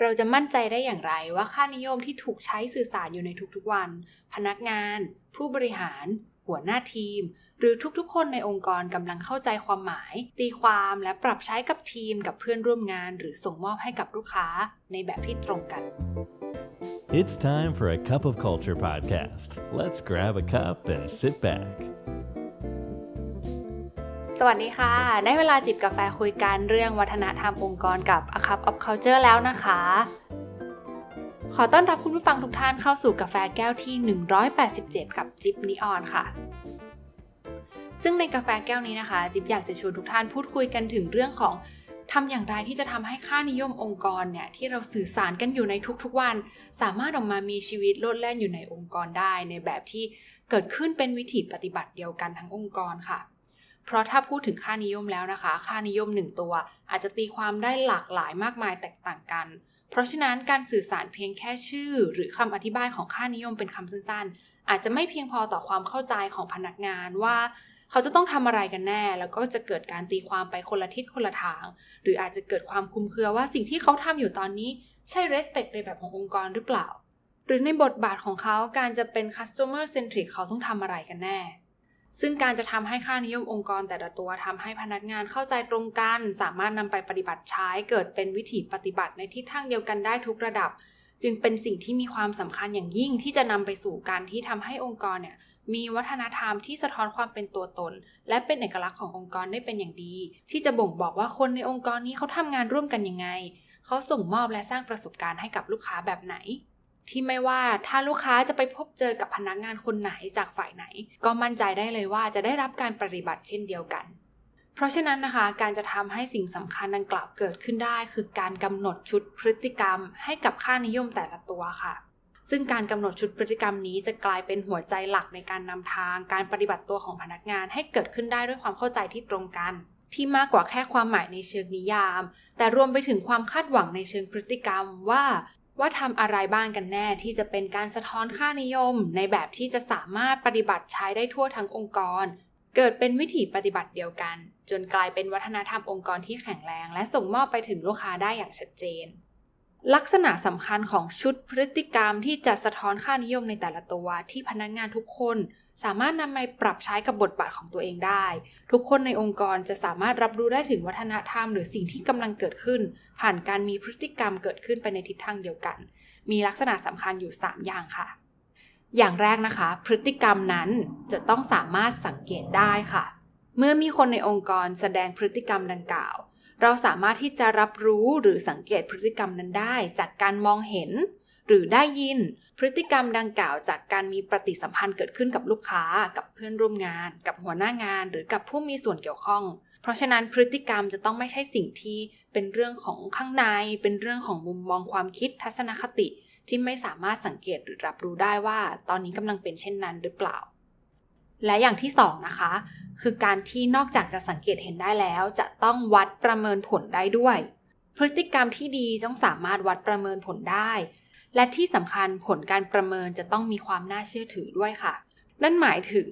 เราจะมั่นใจได้อย่างไรว่าค่านิยมที่ถูกใช้สื่อสารอยู่ในทุกๆวัน พนักงาน ผู้บริหาร หัวหน้าทีม หรือทุกๆ คนในองค์กรกำลังเข้าใจความหมาย ตีความและปรับใช้กับทีมกับเพื่อนร่วมงาน หรือส่งมอบให้กับลูกค้าในแบบที่ตรงกัน It's time for a Cup of Culture podcast. Let's grab a cup and sit back. สวัสดีค่ะ ได้เวลาจิบกาแฟคุยกันเรื่องวัฒนธรรมองค์กรกับ A Cup of Culture แล้วนะคะ ขอต้อนรับคุณผู้ฟังทุกท่านเข้าสู่กาแฟแก้วที่ 187 กับจิบนิออนค่ะ ซึ่งในกาแฟแก้วนี้นะคะ จิบอยากจะชวนทุกท่านพูดคุยกันถึงเรื่องของทำอย่างไรที่จะทำให้ค่านิยมองค์กรเนี่ยที่เราสื่อสารกันอยู่ในทุกๆวัน สามารถออกมามีชีวิตโลดแล่นอยู่ในองค์กรได้ ในแบบที่เกิดขึ้นเป็นวิถีปฏิบัติเดียวกันทั้งองค์กรค่ะ เพราะถ้าพูดถึงค่านิยมแล้วนะคะ ค่านิยมหนึ่งตัว อาจจะตีความได้หลากหลายมากมายแตกต่างกัน เพราะฉะนั้นการสื่อสารเพียงแค่ชื่อ หรือคำอธิบายของค่านิยมเป็นคำสั้นๆ อาจจะไม่เพียงพอต่อความเข้าใจของพนักงานว่าเขาจะต้องทำอะไรกันแน่ แล้วก็จะเกิดการตีความไปคนละทิศคนละทาง หรืออาจจะเกิดความคุมเครือว่าสิ่งที่เขาทำอยู่ตอนนี้ใช่ respect ในแบบขององค์กรหรือเปล่า หรือในบทบาทของเขาการจะเป็น customer centric เขาต้องทำอะไรกันแน่ ซึ่งการจะทำให้ค่านิยมองค์กรแต่ละตัวทำให้พนักงานเข้าใจตรงกัน สามารถนำไปปฏิบัติใช้เกิดเป็นวิถีปฏิบัติในทิศทางเดียวกันได้ทุกระดับ จึงเป็นสิ่งที่มีความสำคัญอย่างยิ่งที่จะนำไปสู่การที่ทำให้องค์กรเนี่ยมีวัฒนธรรมที่สะท้อนความเป็นตัวตน และเป็นเอกลักษณ์ขององค์กรได้เป็นอย่างดี ที่จะบ่งบอกว่าคนในองค์กรนี้เขาทำงานร่วมกันยังไง เขาส่งมอบและสร้างประสบการณ์ให้กับลูกค้าแบบไหน ที่ไม่ว่าถ้าลูกค้าจะไปพบเจอกับพนักงานคนไหนจากฝ่ายไหน ก็มั่นใจได้เลยว่าจะได้รับการปฏิบัติเช่นเดียวกัน เพราะฉะนั้นนะคะ การจะทำให้สิ่งสำคัญดังกล่าวเกิดขึ้นได้ คือการกำหนดชุดพฤติกรรม ให้กับค่านิยมแต่ละตัวค่ะ ซึ่งการกำหนดชุดพฤติกรรมนี้จะกลายเป็นหัวใจหลักในการนำทาง การปฏิบัติตัวของพนักงานให้เกิดขึ้นได้ด้วยความเข้าใจที่ตรงกันที่มากกว่าแค่ความหมายในเชิงนิยาม แต่รวมไปถึงความคาดหวังในเชิงพฤติกรรมว่า ว่าทำอะไรบ้างกันแน่ที่จะเป็นการสะท้อนค่านิยม ในแบบที่จะสามารถปฏิบัติใช้ได้ทั่วทั้งองค์กร เกิดเป็นวิถีปฏิบัติเดียวกัน จนกลายเป็นวัฒนธรรมองค์กรที่แข็งแรง และส่งมอบไปถึงลูกค้าได้อย่างชัดเจน ลักษณะสำคัญของชุดพฤติกรรมที่จะสะท้อนค่านิยมในแต่ละตัวที่พนักงานทุกคน สามารถนำไปปรับใช้กับบทบาทของตัวเองได้ ทุกคนในองค์กรจะสามารถรับรู้ได้ถึงวัฒนธรรม หรือสิ่งที่กำลังเกิดขึ้น ผ่านการมีพฤติกรรมเกิดขึ้นไปในทิศทางเดียวกัน มีลักษณะสำคัญอยู่ 3 อย่างค่ะ อย่างแรกนะคะ พฤติกรรมนั้นจะต้องสามารถสังเกตได้ค่ะ เมื่อมีคนในองค์กรแสดงพฤติกรรมดังกล่าว เราสามารถที่จะรับรู้หรือสังเกตพฤติกรรมนั้นได้ จากการมองเห็น หรือได้ยินพฤติกรรมดังกล่าวจากการมีปฏิสัมพันธ์เกิดขึ้นกับลูกค้า กับเพื่อนร่วมงาน กับหัวหน้างาน หรือกับผู้มีส่วนเกี่ยวข้อง เพราะฉะนั้นพฤติกรรมจะต้องไม่ใช่สิ่งที่เป็นเรื่องของข้างใน เป็นเรื่องของมุมมองความคิดทัศนคติ ที่ไม่สามารถสังเกตหรือรับรู้ได้ว่า ตอนนี้กำลังเป็นเช่นนั้นหรือเปล่า และอย่างที่สองนะคะ คือการที่นอกจากจะสังเกตเห็นได้แล้ว จะต้องวัดประเมินผลได้ด้วย พฤติกรรมที่ดีต้องสามารถวัดประเมินผลได้ และที่สำคัญผลการประเมินจะต้องมีความน่าเชื่อถือด้วยค่ะ นั่นหมายถึง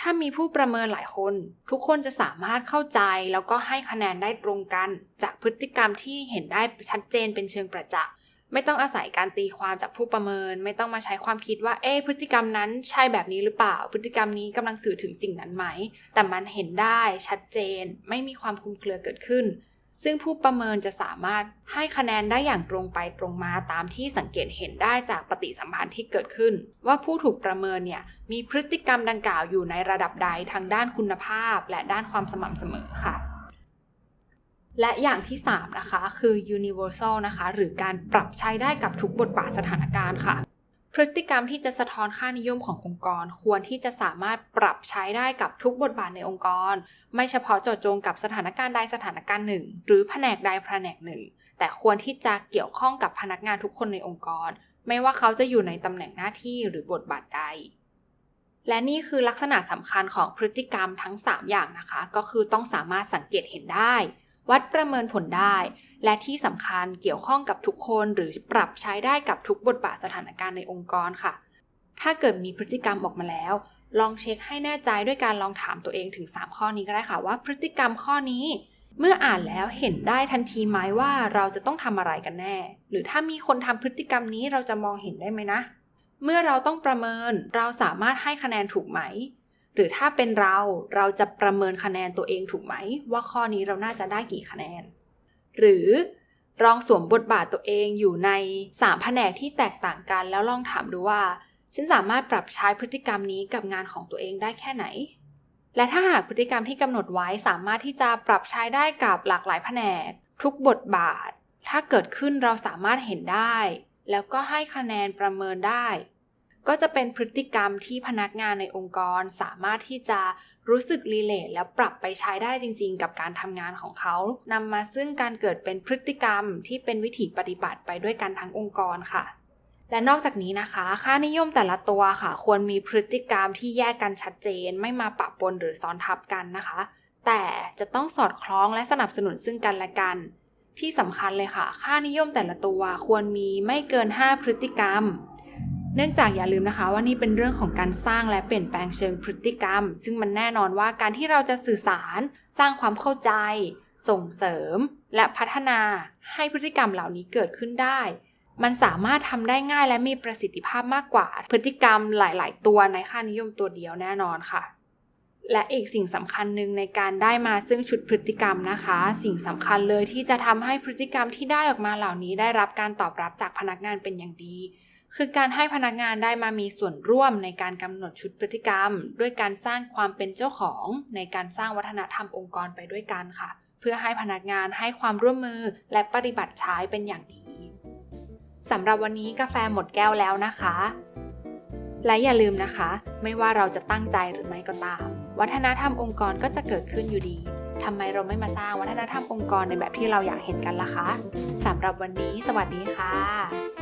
ถ้ามีผู้ประเมินหลายคน ทุกคนจะสามารถเข้าใจแล้วก็ให้คะแนนได้ตรงกัน จากพฤติกรรมที่เห็นได้ชัดเจนเป็นเชิงประจักษ์ไม่ต้องอาศัยการตีความจากผู้ประเมิน ไม่ต้องมาใช้ความคิดว่าเอ๊พฤติกรรมนั้นใช่แบบนี้หรือเปล่า พฤติกรรมนี้กำลังสื่อถึงสิ่งนั้นไหม แต่มันเห็นได้ชัดเจน ไม่มีความคลุมเครือเกิดขึ้น ซึ่งผู้ประเมินจะสามารถให้คะแนนได้อย่างตรงไปตรงมาตามที่สังเกตเห็นได้จากปฏิสัมพันธ์ที่เกิดขึ้น ว่าผู้ถูกประเมินเนี่ยมีพฤติกรรมดังกล่าวอยู่ในระดับใดทางด้านคุณภาพ และด้านความสม่ำเสมอค่ะ และอย่างที่ 3 นะคะ คือ universal นะคะ หรือการปรับใช้ได้กับทุกบทบาทสถานการณ์ค่ะ พฤติกรรมที่จะสะท้อนค่านิยมขององค์กร ควรที่จะสามารถปรับใช้ได้กับทุกบทบาทในองค์กร ไม่เฉพาะเจาะจงกับสถานการณ์ใดสถานการณ์หนึ่ง หรือแผนกใดแผนกหนึ่ง แต่ควรที่จะเกี่ยวข้องกับพนักงานทุกคนในองค์กร ไม่ว่าเขาจะอยู่ในตำแหน่งหน้าที่หรือบทบาทใด และนี่คือลักษณะสำคัญของพฤติกรรมทั้ง 3 อย่างนะคะ ก็คือต้องสามารถสังเกตเห็นได้ วัดประเมินผลได้ และที่สำคัญเกี่ยวข้องกับทุกคนหรือปรับใช้ได้กับทุกบทบาทสถานการณ์ในองค์กรค่ะ ถ้าเกิดมีพฤติกรรมออกมาแล้ว ลองเช็คให้แน่ใจด้วยการลองถามตัวเองถึง 3 ข้อนี้ก็ได้ค่ะว่าพฤติกรรมข้อนี้ เมื่ออ่านแล้วเห็นได้ทันทีไหมว่าเราจะต้องทำอะไรกันแน่ หรือถ้ามีคนทำพฤติกรรมนี้เราจะมองเห็นได้ไหมนะ เมื่อเราต้องประเมินเราสามารถให้คะแนนถูกไหมหรือถ้าเป็นเราเราจะประเมินคะแนนตัวเองถูกไหม ว่าข้อนี้เราน่าจะได้กี่คะแนน หรือลองสวมบทบาทตัวเองอยู่ใน3แผนกที่แตกต่างกัน แล้วลองถามดูว่า ฉันสามารถปรับใช้พฤติกรรมนี้กับงานของตัวเองได้แค่ไหน และถ้าหากพฤติกรรมที่กำหนดไว้สามารถที่จะปรับใช้ได้กับหลากหลายแผนก ทุกบทบาท ถ้าเกิดขึ้นเราสามารถเห็นได้ แล้วก็ให้คะแนนประเมินได้ ก็จะเป็นพฤติกรรมที่พนักงานในองค์กรสามารถที่จะรู้สึกรีเลทแล้วปรับไปใช้ได้จริง ๆ กับการทำงานของเขานำมาซึ่งการเกิดเป็นพฤติกรรมที่เป็นวิถีปฏิบัติไปด้วยกันทั้งองค์กรค่ะ และนอกจากนี้นะคะ ค่านิยมแต่ละตัวค่ะ ควรมีพฤติกรรมที่แยกกันชัดเจน ไม่มาปะปนหรือซ้อนทับกันนะคะ แต่จะต้องสอดคล้องและสนับสนุนซึ่งกันและกันที่สำคัญเลยค่ะ ค่านิยมแต่ละตัวควรมีไม่เกิน 5 พฤติกรรม เนื่องจากอย่าลืมนะคะว่านี่เป็นเรื่องของการสร้างและเปลี่ยนแปลงเชิงพฤติกรรม ซึ่งมันแน่นอนว่าการที่เราจะสื่อสาร สร้างความเข้าใจ ส่งเสริม และพัฒนาให้พฤติกรรมเหล่านี้เกิดขึ้นได้ มันสามารถทำได้ง่ายและมีประสิทธิภาพมากกว่า พฤติกรรมหลาย ๆ ตัวในค่านิยมตัวเดียวแน่นอนค่ะ และอีกสิ่งสำคัญหนึ่งในการได้มาซึ่งชุดพฤติกรรมนะคะ สิ่งสำคัญเลยที่จะทำให้พฤติกรรมที่ได้ออกมาเหล่านี้ ได้รับการตอบรับจากพนักงานเป็นอย่างดี คือการให้พนักงานได้มามีส่วนร่วมในการกำหนดชุดพฤติกรรม ด้วยการสร้างความเป็นเจ้าของในการสร้างวัฒนธรรมองค์กรไปด้วยกันค่ะ เพื่อให้พนักงานให้ความร่วมมือและปฏิบัติใช้เป็นอย่างดีสำหรับวันนี้กาแฟหมดแก้วแล้วนะคะ และอย่าลืมนะคะ ไม่ว่าเราจะตั้งใจหรือไม่ก็ตาม วัฒนธรรมองค์กรก็จะเกิดขึ้นอยู่ดีทำไมเราไม่มาสร้างวัฒนธรรมองค์กรในแบบที่เราอยากเห็นกันล่ะคะสำหรับวันนี้ สวัสดีค่ะ